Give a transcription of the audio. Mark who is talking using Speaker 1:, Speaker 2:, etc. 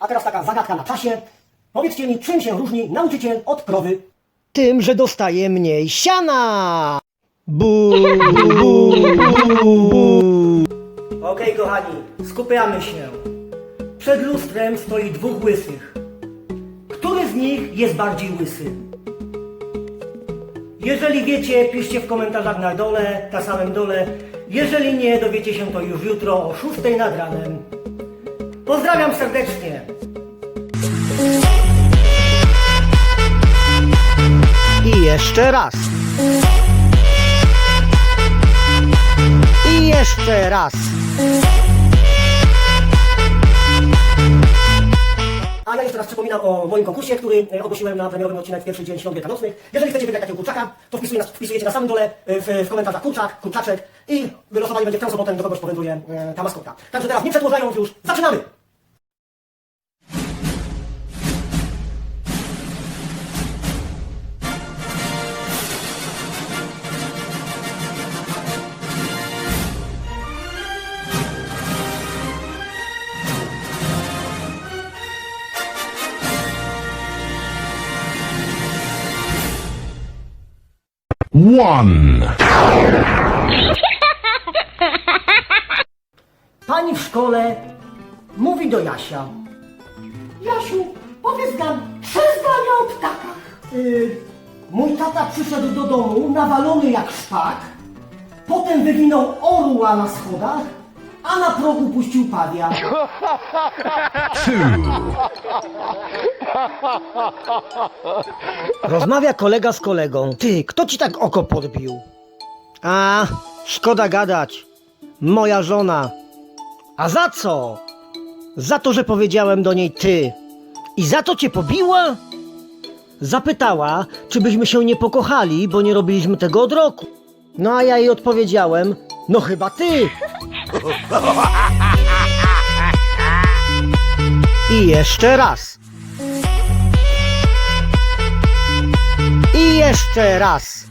Speaker 1: A teraz taka zagadka na czasie. Powiedzcie mi, czym się różni nauczyciel od krowy? Tym, że dostaje mniej siana. Bu, bu, bu. Okej, kochani, skupiamy się. Przed lustrem stoi dwóch łysych. Który z nich jest bardziej łysy? Jeżeli wiecie, piszcie w komentarzach na dole, na samym dole. Jeżeli nie, dowiecie się to już jutro o 6 nad ranem. Pozdrawiam serdecznie. I jeszcze raz. I jeszcze raz. Przypominam o moim konkursie, który e, ogłosiłem na premierowy odcinek w pierwszy dzień świąt wielkanocnych. Jeżeli chcecie wygrać takiego kurczaka, to wpisuje wpisujecie na samym dole e, w, w komentarzach kurczak, kurczaczek i wylosowanie będzie w tę sobotę, do kogoś powędruje e, ta maskotka. Także teraz nie przedłużając już, zaczynamy!
Speaker 2: One.
Speaker 1: Pani w szkole mówi do Jasia. Jasiu, powiedz nam trzy zdania o ptakach. Y, mój tata przyszedł do domu nawalony jak szpak, potem wywinął orła na schodach, a na progu puścił pawia. Rozmawia kolega z kolegą. Ty, kto ci tak oko podbił? A, szkoda gadać. Moja żona. A za co? Za to, że powiedziałem do niej ty. I za to cię pobiła? Zapytała, czy byśmy się nie pokochali, bo nie robiliśmy tego od roku. No a ja jej odpowiedziałem, no chyba ty. I jeszcze raz. Jeszcze raz.